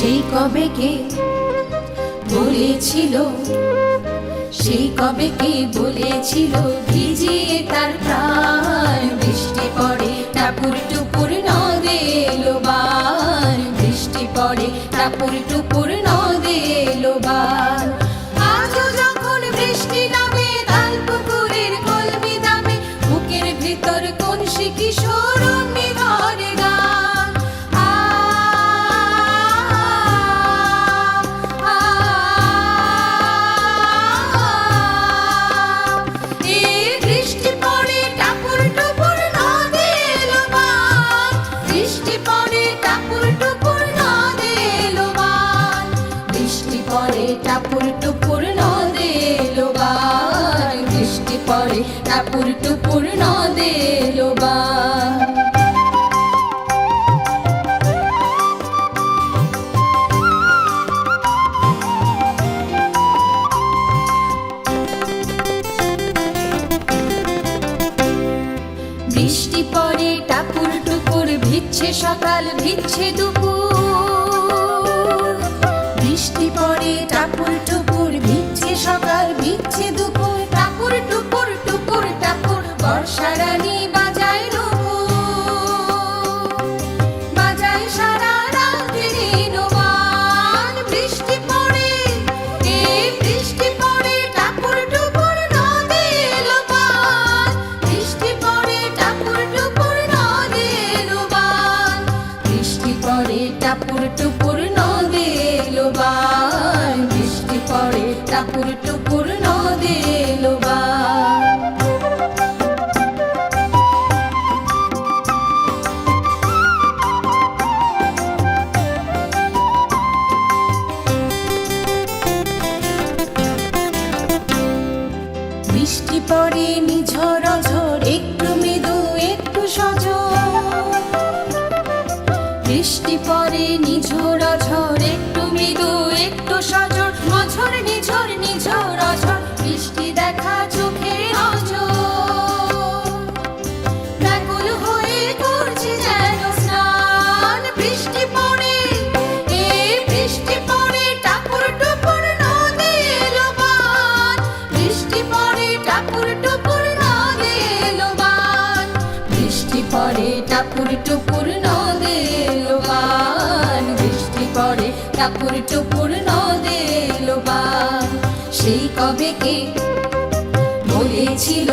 সেই কবে কে বলেছিল? সেই কবে কে বলেছিল? ভিজিয়ে তার টাপুর টুপুর নদে এলো বার বৃষ্টি পড়ে টাপুর টুপুর বৃষ্টি টাপুর টুপুর ভিচ্ছে সকাল ভিচ্ছে দুপুর। সকাল ভিচ্ছে দুপুর টাপুর টুপুর টুপুর টাপুর বর্ষা বাজায় বাজায় সারা রাত্রি রেনুমান বৃষ্টি পড়ে, এ বৃষ্টি পড়ে টাপুর টুপুর নদে এলো বৃষ্টি পড়ে টাপুর টুপুর নদে এলো বৃষ্টি পড়ে টাপুর টুপুর টাপুর টুপুর নদে। এলো বান বৃষ্টি পড়ে টাপুর টুপুর নদে এলো সেই কবে কে বলেছিল